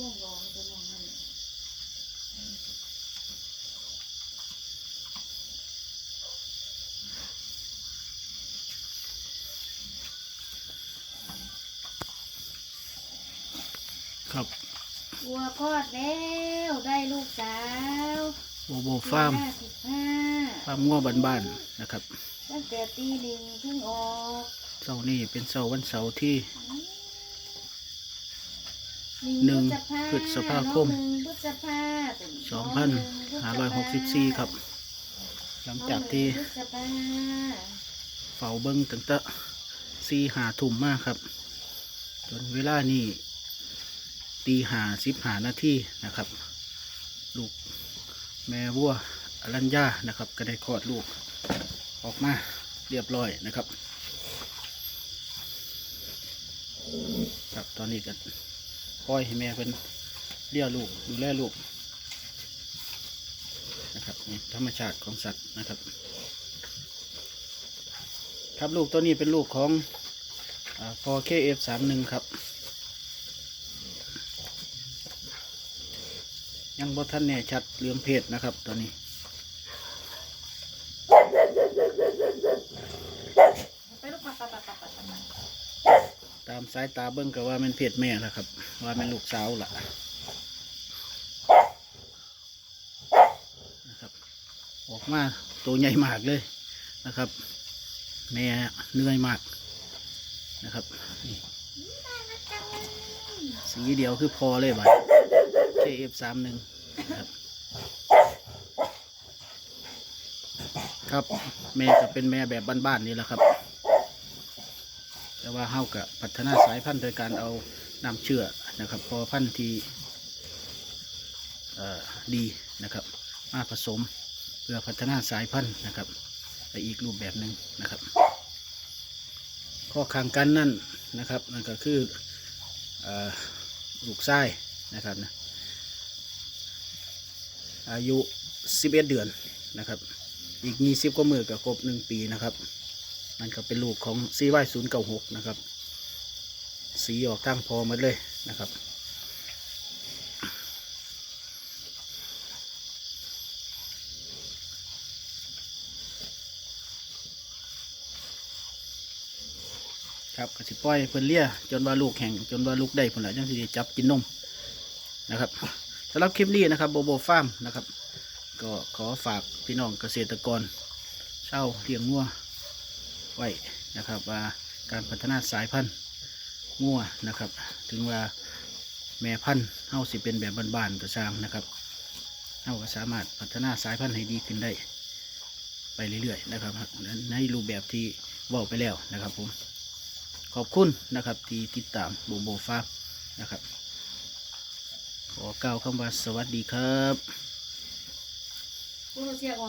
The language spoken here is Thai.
ม่วงรองจะมองนั่นครับวัวคลอดแล้วได้ลูกสาวโบโบฟาร์มห้าสิบห้าฟาร์มงัวบ้านๆนะครับตั้งแต่ตีหนึ่งเพิ่งออกเสาร์นี้เป็นเสาร์วันเสาร์ที่ หนึ่งหนึ่งพฤษภาพฤษภาคมน้องหนึ่งพฤษภาสองพันห้าร้อยหกสิบสี่ครับ หลังจากที่น้องหนึ่งพฤษภาเฝ้าเบิ้งตั้งแต่สี่หาทุ่มมากครับ จนเวลานี้ตีหาสิบหานาทีนะครับ ลูกแม่วัวอรัญญานะครับ ก็ได้คลอดลูกออกมาเรียบร้อยนะครับ ครับตอนนี้ก็ ปล่อยให้แม่เป็นเลี้ยลูกดูแลลูกนะครับนี่ธรรมชาติของสัตว์นะครับ ครับลูกตัวนี้เป็นลูกของพอเคเอฟสามหนึ่งครับ ยังบ่ท่านแน่ชัดเรื่องเพศนะครับตอนนี้ ไปลูกปัดปัดปัดปัดปัดปัด ตามสายตาเบิ้งก็ว่าเป็นเพศแม่ล้วครับ ว่าเป็นลูกสาวละนะครับ ออกมาตัวใหญ่มากเลยนะครับ แม่เหนื่อยมากนะครับสีเดียวคือพอเลยบัด KF สามหนึ่งครับครับ แม่ก็เป็นแม่แบบบ้านๆนี่แหละครับ แต่ว่าเฮากับพัฒนาสายพันธุ์โดยการเอาน้ำเชื่อนะครับ พอพันธุ์ที่ดีนะครับ มาผสมเพื่อพัฒนาสายพันธุ์นะครับไปอีกรูปแบบหนึ่งนะครับ ข้อขังกันนั่นนะครับนั่นก็คือลูกไส้นะครับนะอายุ 11 เดือนนะครับ อีก20กว่ามือก็ครบ 1 ปีนะครับ นั่นก็เป็นลูกของ CY 0 9 6นย์เก่าหกนะครับ สีออกตั้งพอหมดเลยนะครับครับก็สิปล่อยเพิ่นเลี้ยจนว่าลูกแข่งจนว่าลูกได้ผลละจังสิจับกินนมนะครับสำหรับคลิปนี้นะครับโบโบฟาร์มนะครับ ก็ขอฝากพี่น้องเกษตรกรเช่าเลี้ยงงัว ไว้นะครับว่าการพัฒนาสายพันธุ์งัวนะครับ ถึงว่าแม่พันธุ์เฮาสิเป็นแบบบ้านๆก็สร้างนะครับเฮาก็สามารถพัฒนาสายพันธุ์ให้ดีขึ้นได้ ไปเรื่อยๆนะครับ ในรูปแบบที่ว่าไปแล้วนะครับผมขอบคุณนะครับที่ติดตามโบโบฟาร์มนะครับขอกล่าวคำว่าสวัสดีครับพวกเราเสียอ